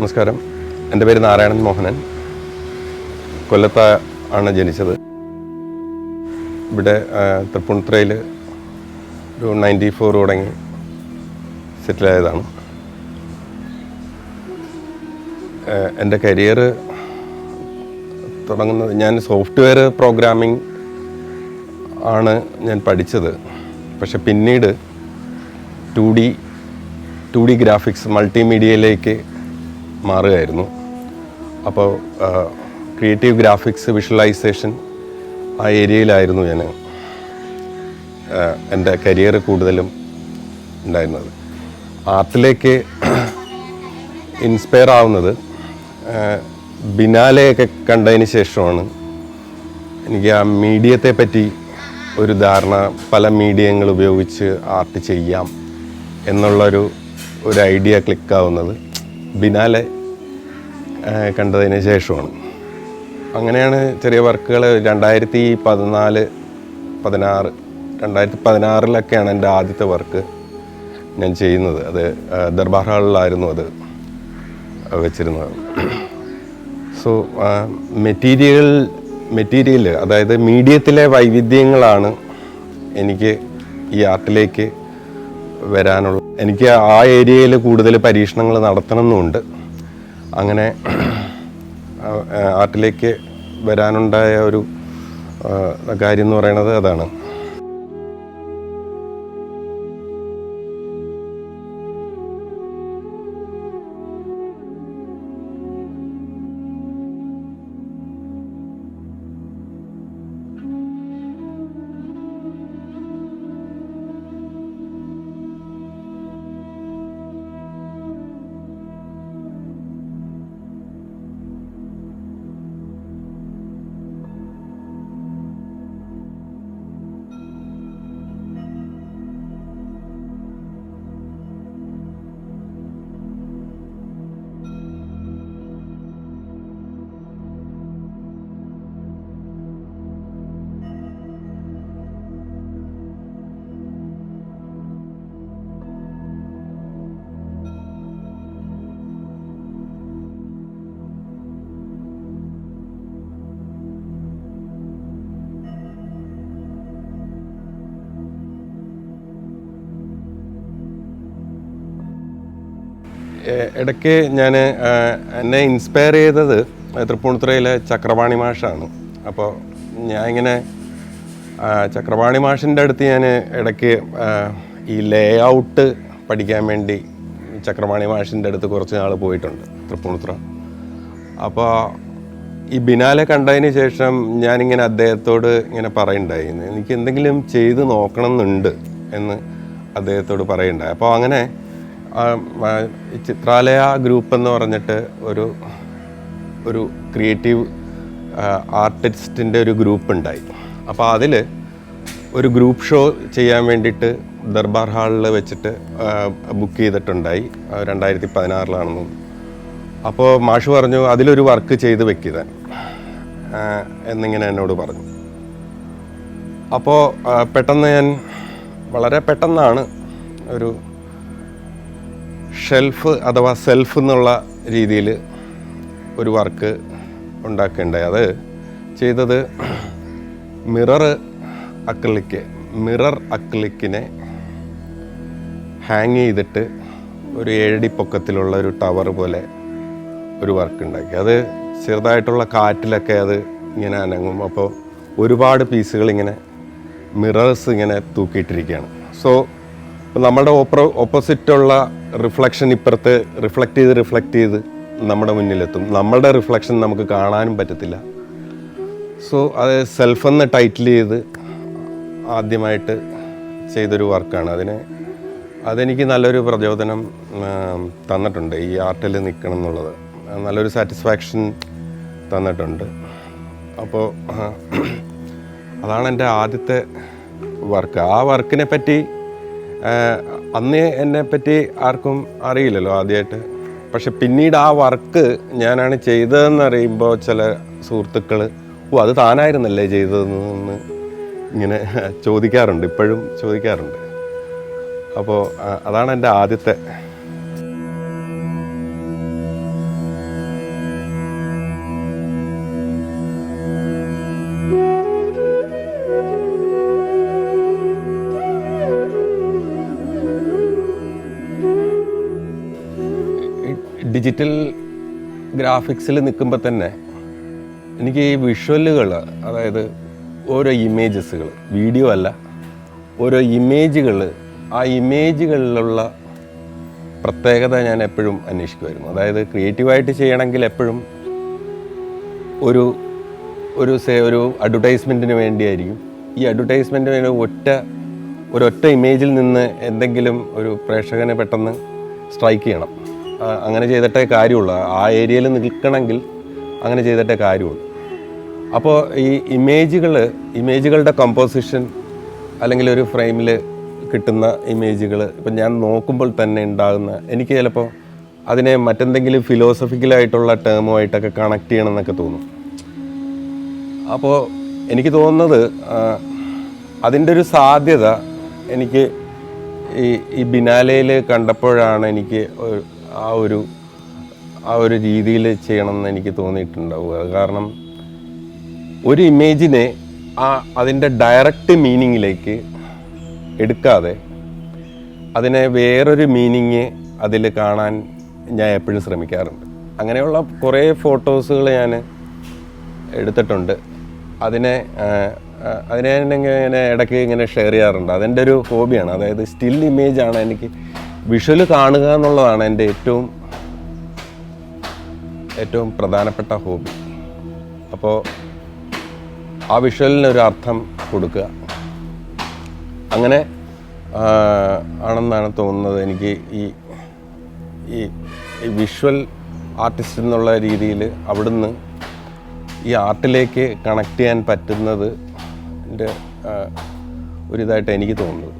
നമസ്കാരം. എന്റെ പേര് നാരായണൻ മോഹനൻ. കൊല്ലത്ത് ആണ് ജനിച്ചത്. ഇവിടെ തൃപ്പൂണിത്തുറയിൽ ഒരു നയന്റി ഫോർ തുടങ്ങി സെറ്റിലായതാണ്. എന്റെ കരിയർ തുടങ്ങുന്നത് ഞാൻ സോഫ്റ്റ്വെയർ പ്രോഗ്രാമിംഗ് ആണ് ഞാൻ പഠിച്ചത്. പക്ഷെ പിന്നീട് two D two D graphics മൾട്ടിമീഡിയയിലേക്ക് മാറുകയായിരുന്നു. അപ്പോൾ ക്രിയേറ്റീവ് ഗ്രാഫിക്സ് വിഷ്വലൈസേഷൻ ആ ഏരിയയിലായിരുന്നു ഞാൻ എന്റെ കരിയർ കൂടുതലും ഉണ്ടായിരുന്നത്. ആർട്ടിലേക്ക് ഇൻസ്പയർ ആവുന്നത് ബിനാലയൊക്കെ കണ്ടതിന് ശേഷമാണ്. എനിക്ക് ആ മീഡിയത്തെ പറ്റി ഒരു ധാരണ പല മീഡിയങ്ങൾ ഉപയോഗിച്ച് ആർട്ട് ചെയ്യാം എന്നുള്ളൊരു ഒരു ഐഡിയ ക്ലിക്കാവുന്നത് ബിനാലെ കണ്ടതിന് ശേഷമാണ്. അങ്ങനെയാണ് ചെറിയ വർക്കുകൾ രണ്ടായിരത്തി പതിനാല് പതിനാറ് രണ്ടായിരത്തി പതിനാറിലൊക്കെയാണ് എന്റെ ആദ്യത്തെ വർക്ക് ഞാൻ ചെയ്യുന്നത്. അത് ദർബാർ ഹാളിലായിരുന്നു അത് വെച്ചിരുന്നത്. സോ മെറ്റീരിയൽ മെറ്റീരിയൽ അതായത് മീഡിയത്തിലെ വൈവിധ്യങ്ങളാണ് എനിക്ക് ഈ ആർട്ടിലേക്ക് വരാനുള്ള. എനിക്ക് ആ ഏരിയയിൽ കൂടുതൽ പരീക്ഷണങ്ങൾ നടത്തണമെന്നുണ്ട്. അങ്ങനെ ആർട്ടിലേക്ക് വരാനുണ്ടായ ഒരു കാര്യം എന്ന് പറയുന്നത് അതാണ്. ഇടയ്ക്ക് ഞാൻ എന്നെ ഇൻസ്പയർ ചെയ്തത് തൃപ്പൂണിത്തുറയിലെ ചക്രപാണി മാഷാണ്. അപ്പോൾ ഞാൻ ഇങ്ങനെ ചക്രപാണി മാഷിന്റെ അടുത്ത് ഞാൻ ഇടയ്ക്ക് ഈ ലേ ഔട്ട് പഠിക്കാൻ വേണ്ടി ചക്രപാണി മാഷിന്റെ അടുത്ത് കുറച്ച് നാൾ പോയിട്ടുണ്ട് തൃപ്പൂണിത്തുറ. അപ്പോൾ ഈ ബിനാലെ കണ്ടതിന് ശേഷം ഞാനിങ്ങനെ അദ്ദേഹത്തോട് ഇങ്ങനെ പറയുണ്ടായിരുന്നു. എനിക്ക് എന്തെങ്കിലും ചെയ്ത് നോക്കണം എന്നുണ്ട് എന്ന് അദ്ദേഹത്തോട് പറയുണ്ടായി. അപ്പോൾ അങ്ങനെ ചിത്രാലയ ഗ്രൂപ്പ് എന്ന് പറഞ്ഞിട്ട് ഒരു ഒരു ക്രിയേറ്റീവ് ആർട്ടിസ്റ്റിന്റെ ഒരു ഗ്രൂപ്പ് ഉണ്ടായി. അപ്പോൾ അതിൽ ഒരു ഗ്രൂപ്പ് ഷോ ചെയ്യാൻ വേണ്ടിയിട്ട് ദർബാർ ഹാളിൽ വെച്ചിട്ട് ബുക്ക് ചെയ്തിട്ടുണ്ടായി. രണ്ടായിരത്തി പതിനാറിലാണെന്നും അപ്പോൾ മാഷ് പറഞ്ഞു അതിലൊരു വർക്ക് ചെയ്ത് വെക്കുക എന്നിങ്ങനെ എന്നോട് പറഞ്ഞു. അപ്പോൾ പെട്ടെന്ന് ഞാൻ വളരെ പെട്ടെന്നാണ് ഒരു ഷെൽഫ് അഥവാ സെൽഫ് എന്നുള്ള രീതിയിൽ ഒരു വർക്ക് ഉണ്ടാക്കുകയുണ്ടായി അത് ചെയ്തത് മിറർ അക്ലിക്ക് മിറർ അക്ലിക്കിനെ ഹാങ് ചെയ്തിട്ട് ഒരു ഏഴടി പൊക്കത്തിലുള്ള ഒരു ടവർ പോലെ ഒരു വർക്ക് ഉണ്ടാക്കി. അത് ചെറുതായിട്ടുള്ള കാറ്റിലൊക്കെ അത് ഇങ്ങനെ അനങ്ങും. അപ്പോൾ ഒരുപാട് പീസുകൾ ഇങ്ങനെ മിറേഴ്സ് ഇങ്ങനെ തൂക്കിയിട്ടിരിക്കുകയാണ്. സോ നമ്മുടെ ഓപ്പോ ഓപ്പോസിറ്റുള്ള റിഫ്ലക്ഷൻ ഇപ്പുറത്ത് റിഫ്ലക്ട് ചെയ്ത് റിഫ്ലക്ട് ചെയ്ത് നമ്മുടെ മുന്നിലെത്തും. നമ്മളുടെ റിഫ്ലക്ഷൻ നമുക്ക് കാണാനും പറ്റത്തില്ല. സോ അത് സെൽഫ് എന്ന് ടൈറ്റിൽ ചെയ്ത് ആദ്യമായിട്ട് ചെയ്തൊരു വർക്കാണ് അതിനെ അതെനിക്ക് നല്ലൊരു പ്രചോദനം തന്നിട്ടുണ്ട്. ഈ ആർട്ടിൽ നിൽക്കണം എന്നുള്ളത്. നല്ലൊരു സാറ്റിസ്ഫാക്ഷൻ തന്നിട്ടുണ്ട്. അപ്പോൾ അതാണ് എന്റെ ആദ്യത്തെ വർക്ക് ആ വർക്കിനെ പറ്റി അന്ന് എന്നെ പറ്റി ആർക്കും അറിയില്ലല്ലോ ആദ്യമായിട്ട് പക്ഷെ പിന്നീട് ആ വർക്ക് ഞാനാണ് ചെയ്തതെന്ന് അറിയുമ്പോൾ ചില സുഹൃത്തുക്കൾ ഓ അത് താനായിരുന്നല്ലേ ചെയ്തതെന്ന് ഇങ്ങനെ ചോദിക്കാറുണ്ട് ഇപ്പോഴും ചോദിക്കാറുണ്ട്. അപ്പോൾ അതാണ് എന്റെ ആദ്യത്തെ ഡിജിറ്റൽ ഗ്രാഫിക്സിൽ നിൽക്കുമ്പോൾ തന്നെ എനിക്ക് ഈ വിഷ്വലുകൾ അതായത് ഓരോ ഇമേജസുകൾ വീഡിയോ അല്ല ഓരോ ഇമേജുകൾ ആ ഇമേജുകളിലുള്ള പ്രത്യേകത ഞാൻ എപ്പോഴും അന്വേഷിക്കുമായിരുന്നു. അതായത് ക്രിയേറ്റീവായിട്ട് ചെയ്യണമെങ്കിൽ എപ്പോഴും ഒരു ഒരു സേ ഒരു അഡ്വർടൈസ്മെന്റിന് വേണ്ടിയായിരിക്കും. ഈ അഡ്വർടൈസ്മെന്റിന് വേണ്ടി ഒറ്റ ഒരൊറ്റ ഇമേജിൽ നിന്ന് എന്തെങ്കിലും ഒരു പ്രേക്ഷകനെ പെട്ടെന്ന് സ്ട്രൈക്ക് ചെയ്യണം. അങ്ങനെ ചെയ്തിട്ടേ കാര്യമുള്ളൂ. ആ ഏരിയയിൽ നിൽക്കണമെങ്കിൽ അങ്ങനെ ചെയ്തിട്ടേ കാര്യമുള്ളൂ. അപ്പോൾ ഈ ഇമേജുകൾ ഇമേജുകളുടെ കമ്പോസിഷൻ അല്ലെങ്കിൽ ഒരു ഫ്രെയിമിൽ കിട്ടുന്ന ഇമേജുകൾ ഇപ്പം ഞാൻ നോക്കുമ്പോൾ തന്നെ ഉണ്ടാകുന്ന എനിക്ക് ചിലപ്പോൾ അതിനെ മറ്റെന്തെങ്കിലും ഫിലോസഫിക്കലായിട്ടുള്ള ടേമുമായിട്ടൊക്കെ കണക്ട് ചെയ്യണം എന്നൊക്കെ തോന്നും. അപ്പോൾ എനിക്ക് തോന്നുന്നത് അതിന്റെ ഒരു സാധ്യത എനിക്ക് ഈ ഈ ബിനാലയിൽ കണ്ടപ്പോഴാണ് എനിക്ക് ആ ഒരു ആ ഒരു രീതിയിൽ ചെയ്യണമെന്ന് എനിക്ക് തോന്നിയിട്ടുണ്ടാവുക. കാരണം ഒരു ഇമേജിനെ ആ അതിന്റെ ഡയറക്റ്റ് മീനിങ്ങിലേക്ക് എടുക്കാതെ അതിനെ വേറൊരു മീനിങ് അതിൽ കാണാൻ ഞാൻ എപ്പോഴും ശ്രമിക്കാറുണ്ട്. അങ്ങനെയുള്ള കുറേ ഫോട്ടോസുകൾ ഞാൻ എടുത്തിട്ടുണ്ട്. അതിനെ അതിനെ ഇങ്ങനെ ഇടയ്ക്ക് ഇങ്ങനെ ഷെയർ ചെയ്യാറുണ്ട്. അതെന്റെ ഒരു ഹോബിയാണ്. അതായത് സ്റ്റിൽ ഇമേജ് ആണ് എനിക്ക് വിഷ്വൽ കാണുക എന്നുള്ളതാണ് എന്റെ ഏറ്റവും ഏറ്റവും പ്രധാനപ്പെട്ട ഹോബി അപ്പോൾ ആ വിഷ്വലിന് ഒരു അർത്ഥം കൊടുക്കുക. അങ്ങനെ ആണെന്നാണ് തോന്നുന്നത് എനിക്ക് ഈ ഈ വിഷ്വൽ ആർട്ടിസ്റ്റ് എന്നുള്ള രീതിയിൽ അവിടുന്ന് ഈ ആർട്ടിലേക്ക് കണക്ട് ചെയ്യാൻ പറ്റുന്നത് എന്റെ ഒരിതായിട്ട് എനിക്ക് തോന്നുന്നത്.